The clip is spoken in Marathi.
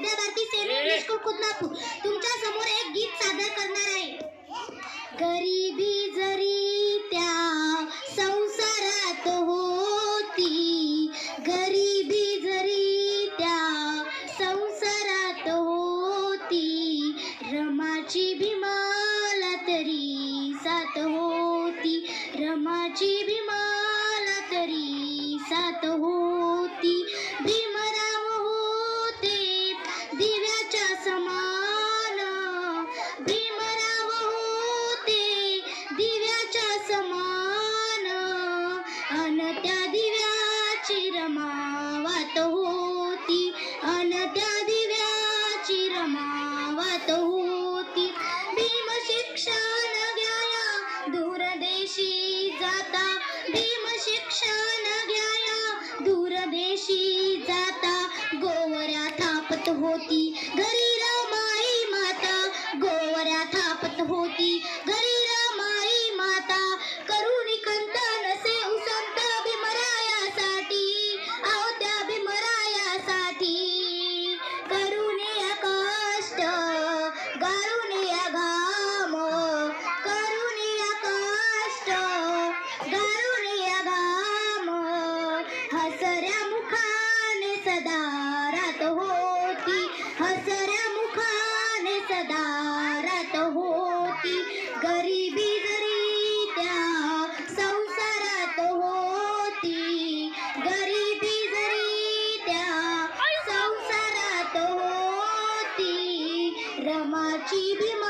विद्याभारती सेन इंग्लिश स्कूल खुदनापूर तुमच्यासमोर एक गीत सादर करणार आहे. गरिबी जरी त्या संसारात होती गरिबी जरी त्या संसारात होती रमाची भीमाला तरी साथ होती रमाची भीमाला तरी साथ होती. अन त्या दिव्याची रमावत होती. अन त्या दिव्याची रमावत होती. भीम शिक्षण घ्याया दूरदेशी जाता. भीम शिक्षण घ्याया दूरदेशी जाता. गोवऱ्या थापत होती. घरी हसऱ्या मुखाने सदा रात होती. हसऱ्या मुखाने सदा रात होती. गरिबी जरी त्या संसारात होती. गरिबी जरी त्या संसारात होती. रमाची भीमा